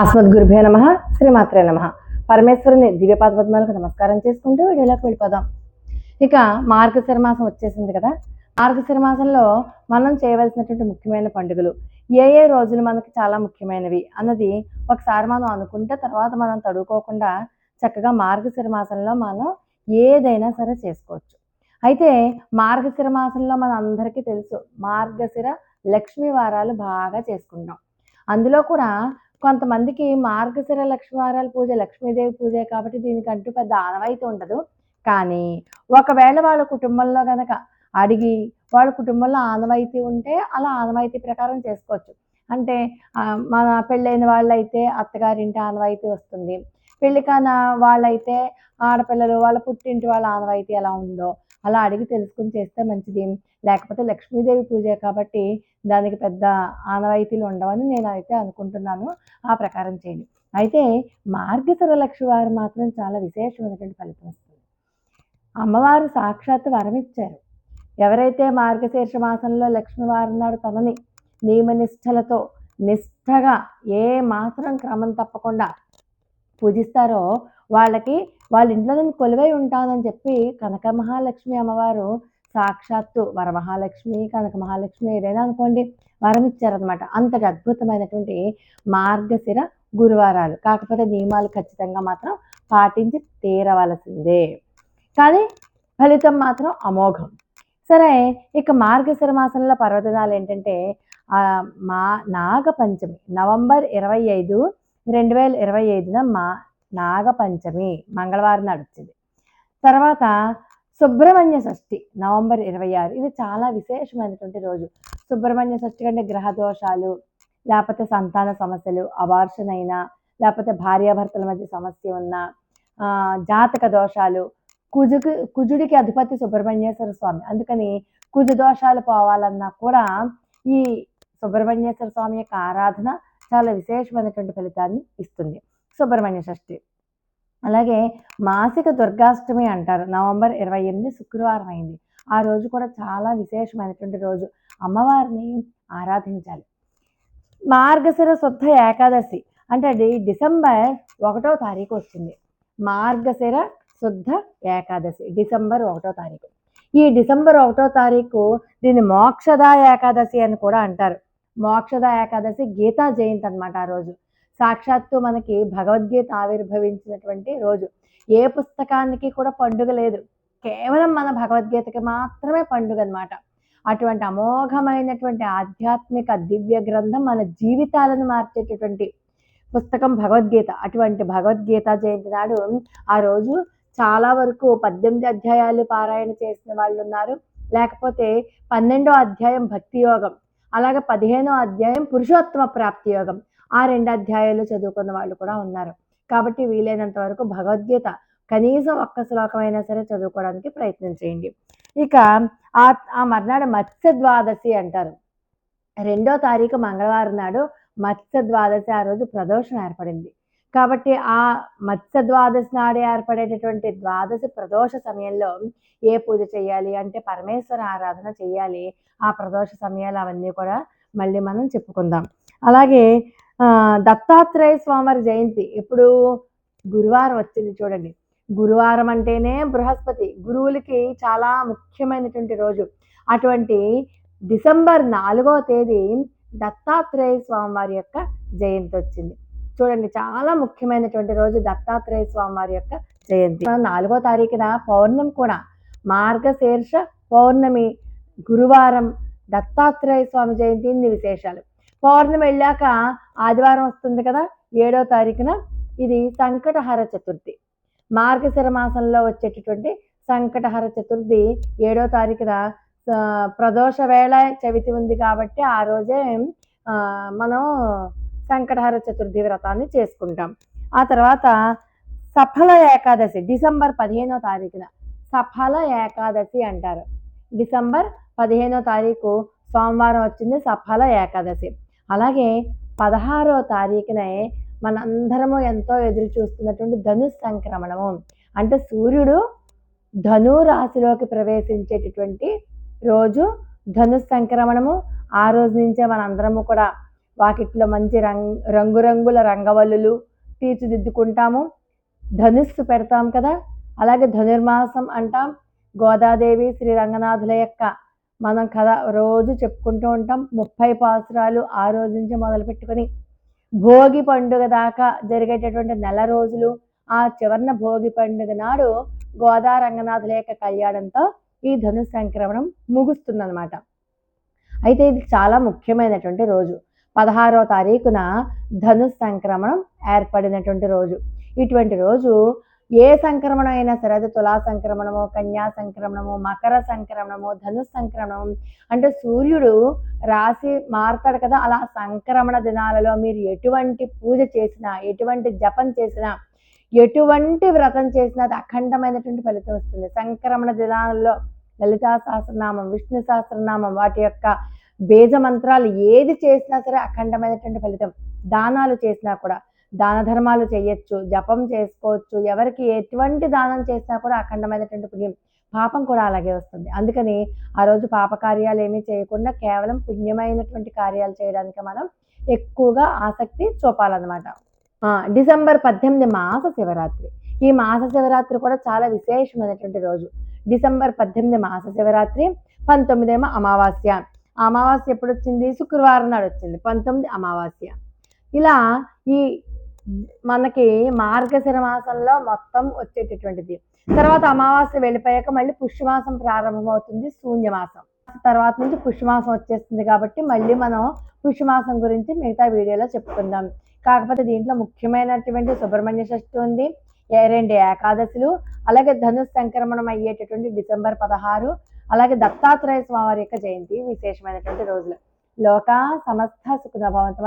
అస్మద్గురుభే నమ శ్రీమాత్రే నమ. పరమేశ్వరుని దివ్యపాద పద్మాలకు నమస్కారం చేసుకుంటూ వీడియోలోకి వెళ్ళిపోదాం. ఇక మార్గశిర మాసం వచ్చేసింది కదా. మార్గశిర మాసంలో మనం చేయవలసినటువంటి ముఖ్యమైన పండుగలు ఏ ఏ రోజులు మనకి చాలా ముఖ్యమైనవి అన్నది ఒకసారి మనం అనుకుంటే తర్వాత మనం తడుకోకుండా చక్కగా మార్గశిర మాసంలో మనం ఏదైనా సరే చేసుకోవచ్చు. అయితే మార్గశిర మాసంలో మన అందరికీ తెలుసు మార్గశిర లక్ష్మీ వారాలు బాగా చేసుకుంటాం. అందులో కూడా కొంతమందికి మార్గశిర లక్ష్మీవారాల పూజ లక్ష్మీదేవి పూజే కాబట్టి దీనికంటూ పెద్ద ఆనవాయితీ ఉండదు. కానీ ఒకవేళ వాళ్ళ కుటుంబంలో కనుక అడిగి వాళ్ళ కుటుంబంలో ఆనవాయితీ ఉంటే అలా ఆనవాయితీ ప్రకారం చేసుకోవచ్చు. అంటే మన పెళ్ళైన వాళ్ళైతే అత్తగారింటి ఆనవాయితీ వస్తుంది. పెళ్ళి కాన వాళ్ళైతే ఆడపిల్లలు వాళ్ళ పుట్టింటి వాళ్ళ ఆనవాయితీ ఎలా ఉందో అలా అడిగి తెలుసుకుని చేస్తే మంచిది. లేకపోతే లక్ష్మీదేవి పూజ కాబట్టి దానికి పెద్ద ఆనవాయితీలు ఉండవని నేను అయితే అనుకుంటున్నాను. ఆ ప్రకారం చేయండి. అయితే మార్గశర లక్ష్మి వారు మాత్రం చాలా విశేషమైనటువంటి ఫలితం వస్తుంది అమ్మవారు సాక్షాత్ వరం ఇచ్చారు ఎవరైతే మార్గశీర్ష మాసంలో లక్ష్మీవారి నాడు తనని నియమనిష్టలతో నిష్ఠగా ఏ మాత్రం క్రమం తప్పకుండా పూజిస్తారో వాళ్ళకి వాళ్ళ ఇంట్లో నేను కొలువై ఉంటానని చెప్పి కనక మహాలక్ష్మి అమ్మవారు సాక్షాత్తు వరమహాలక్ష్మి కనక మహాలక్ష్మి ఏదైనా అనుకోండి వరం ఇచ్చారనమాట అంతటి అద్భుతమైనటువంటి మార్గశిర గురువారాలు. కాకపోతే నియమాలు ఖచ్చితంగా మాత్రం పాటించి తీరవలసిందే. కానీ ఫలితం మాత్రం అమోఘం. సరే ఇక మార్గశిర మాసంలో పర్వదినాలు ఏంటంటే మా నాగపంచమి నవంబర్ ఇరవై ఐదు రెండు వేల ఇరవై ఐదున మా నాగపంచమి మంగళవారం నాడు తర్వాత సుబ్రహ్మణ్య షష్ఠి నవంబర్ ఇరవై ఆరు ఇది చాలా విశేషమైనటువంటి రోజు. సుబ్రహ్మణ్య షష్ఠి కంటే గ్రహ దోషాలు లేకపోతే సంతాన సమస్యలు అబార్షన్ అయినా లేకపోతే భార్యాభర్తల మధ్య సమస్య ఉన్న జాతక దోషాలు కుజుకు కుజుడికి అధిపతి సుబ్రహ్మణ్యేశ్వర స్వామి. అందుకని కుజు దోషాలు పోవాలన్నా కూడా ఈ సుబ్రహ్మణ్యేశ్వర స్వామి యొక్క ఆరాధన చాలా విశేషమైనటువంటి ఫలితాన్ని ఇస్తుంది. సుబ్రహ్మణ్య షష్ఠి. అలాగే మాసిక దుర్గాష్టమి అంటారు. నవంబర్ ఇరవై ఎనిమిది శుక్రవారం అయింది. ఆ రోజు కూడా చాలా విశేషమైనటువంటి రోజు. అమ్మవారిని ఆరాధించాలి. మార్గశిర శుద్ధ ఏకాదశి అంటే అది డిసెంబర్ ఒకటో తారీఖు వచ్చింది. మార్గశిర శుద్ధ ఏకాదశి డిసెంబర్ ఒకటో తారీఖు. ఈ డిసెంబర్ ఒకటో తారీఖు దీన్ని మోక్షద ఏకాదశి అని కూడా అంటారు. మోక్షద ఏకాదశి గీతా జయంతి అనమాట ఆ రోజు. సాక్షాత్తు మనకి భగవద్గీత ఆవిర్భవించినటువంటి రోజు. ఏ పుస్తకానికి కూడా పండుగ లేదు. కేవలం మన భగవద్గీతకి మాత్రమే పండుగ అన్నమాట. అటువంటి అమోఘమైనటువంటి ఆధ్యాత్మిక దివ్య గ్రంథం మన జీవితాలను మార్చేటటువంటి పుస్తకం భగవద్గీత. అటువంటి భగవద్గీత జయంతి నాడు ఆ రోజు చాలా వరకు పద్దెనిమిది అధ్యాయాలు పారాయణ చేసిన వాళ్ళు ఉన్నారు. లేకపోతే పన్నెండో అధ్యాయం భక్తి యోగం అలాగే పదిహేనో అధ్యాయం పురుషోత్తమ ప్రాప్తి యోగం. ఆ రెండు అధ్యాయాలు చదువుకున్న వాళ్ళు కూడా ఉన్నారు. కాబట్టి వీలైనంత వరకు భగవద్గీత కనీసం ఒక్క శ్లోకమైనా సరే చదువుకోవడానికి ప్రయత్నం చేయండి. ఇక ఆ ఆ మర్నాడు మత్స్య ద్వాదశి అంటారు. రెండో తారీఖు మంగళవారం నాడు మత్స్య ద్వాదశి ఆ రోజు ప్రదోషం ఏర్పడింది. కాబట్టి ఆ మత్స్య ద్వాదశి నాడు ఏర్పడేటటువంటి ద్వాదశి ప్రదోష సమయంలో ఏ పూజ చేయాలి? అంటే పరమేశ్వర ఆరాధన చేయాలి. ఆ ప్రదోష సమయాలు అవన్నీ కూడా మళ్ళీ మనం చెప్పుకుందాం. అలాగే దత్తాత్రేయ స్వామివారి జయంతి ఇప్పుడు గురువారం వచ్చింది చూడండి. గురువారం అంటేనే బృహస్పతి. గురువులకి చాలా ముఖ్యమైనటువంటి రోజు. అటువంటి డిసెంబర్ నాలుగో తేదీ దత్తాత్రేయ స్వామివారి యొక్క జయంతి వచ్చింది. చూడండి చాలా ముఖ్యమైనటువంటి రోజు దత్తాత్రేయ స్వామివారి యొక్క జయంతి. నాలుగో తారీఖున పౌర్ణమి కూడా మార్గశీర్ష పౌర్ణమి గురువారం దత్తాత్రేయ స్వామి జయంతి ఇన్ని విశేషాలు. పౌర్ణమి వెళ్ళాక ఆదివారం వస్తుంది కదా ఏడో తారీఖున ఇది సంకటహర చతుర్థి. మార్గశిర మాసంలో వచ్చేటటువంటి సంకటహర చతుర్థి ఏడో తారీఖున. ప్రదోష వేళ చవితి ఉంది కాబట్టి ఆ రోజే మనం సంకటహర చతుర్థి వ్రతాన్ని చేసుకుంటాం. ఆ తర్వాత సఫల ఏకాదశి డిసెంబర్ పదిహేనో తారీఖున. సఫల ఏకాదశి అంటారు. డిసెంబర్ పదిహేనో తారీఖు సోమవారం వచ్చింది సఫల ఏకాదశి. అలాగే పదహారో తారీఖునే మనందరము ఎంతో ఎదురు చూస్తున్నటువంటి ధను సంక్రమణము. అంటే సూర్యుడు ధను రాశిలోకి ప్రవేశించేటటువంటి రోజు ధను సంక్రమణము. ఆ రోజు నుంచే మనందరము కూడా వాకిట్లో మంచి రంగ్ రంగురంగుల రంగవల్లులు తీర్చిదిద్దుకుంటాము. ధనుస్సు పెడతాం కదా అలాగే ధనుర్మాసం అంటాం. గోదాదేవి శ్రీ రంగనాథుల యొక్క మనం కథ రోజు చెప్పుకుంటూ ఉంటాం. ముప్పై పాసురాలు ఆ రోజు నుంచి మొదలు పెట్టుకొని భోగి పండుగ దాకా జరిగేటటువంటి నెల రోజులు ఆ చివరిన భోగి పండుగ నాడు గోదా రంగనాథుల యొక్క కళ్యాణంతో ఈ ధను సంక్రమణం ముగుస్తుందన్నమాట. అయితే ఇది చాలా ముఖ్యమైనటువంటి రోజు. పదహారవ తారీఖున ధను సంక్రమణం ఏర్పడినటువంటి రోజు. ఇటువంటి రోజు ఏ సంక్రమణం అయినా సరే అది తులా సంక్రమణము కన్యా సంక్రమణము మకర సంక్రమణము ధను సంక్రమణం. అంటే సూర్యుడు రాశి మారుతాడు కదా అలా సంక్రమణ దినాలలో మీరు ఎటువంటి పూజ చేసినా ఎటువంటి జపం చేసినా ఎటువంటి వ్రతం చేసినా అది అఖండమైనటువంటి ఫలితం వస్తుంది. సంక్రమణ దినాలలో లలితా సహస్రనామం విష్ణు సహస్రనామం వాటి యొక్క బీజ మంత్రాలు ఏది చేసినా సరే అఖండమైనటువంటి ఫలితం. దానాలు చేసినా కూడా దాన ధర్మాలు చేయొచ్చు జపం చేసుకోవచ్చు ఎవరికి ఎటువంటి దానం చేసినా కూడా అఖండమైనటువంటి పుణ్యం పాపం కూడా అలాగే వస్తుంది. అందుకని ఆ రోజు పాప కార్యాలు ఏమీ చేయకుండా కేవలం పుణ్యమైనటువంటి కార్యాలు చేయడానికి మనం ఎక్కువగా ఆసక్తి చూపాలన్నమాట. డిసెంబర్ పద్దెనిమిది మాస శివరాత్రి. ఈ మాస శివరాత్రి కూడా చాలా విశేషమైనటువంటి రోజు. డిసెంబర్ పద్దెనిమిది మాస శివరాత్రి పంతొమ్మిదేమో అమావాస్య. అమావాస్య ఎప్పుడు వచ్చింది శుక్రవారం నాడు వచ్చింది పంతొమ్మిది అమావాస్య. ఇలా ఈ మనకి మార్గశిర మాసంలో మొత్తం వచ్చేటటువంటిది. తర్వాత అమావాస్య వెళ్ళిపోయాక మళ్ళీ పుష్యమాసం ప్రారంభమవుతుంది శూన్యమాసం. తర్వాత నుంచి పుష్యమాసం వచ్చేస్తుంది కాబట్టి మళ్ళీ మనం పుష్యమాసం గురించి మిగతా వీడియోలో చెప్పుకుందాం. కాకపోతే దీంట్లో ముఖ్యమైనటువంటి సుబ్రహ్మణ్య షష్ఠి ఉంది ఏ రెండు ఏకాదశులు అలాగే ధను సంక్రమణం అయ్యేటటువంటి డిసెంబర్ పదహారు అలాగే దత్తాత్రేయ స్వామి వారి యొక్క జయంతి విశేషమైనటువంటి రోజులు. లోక సమస్త సుఖభవంతం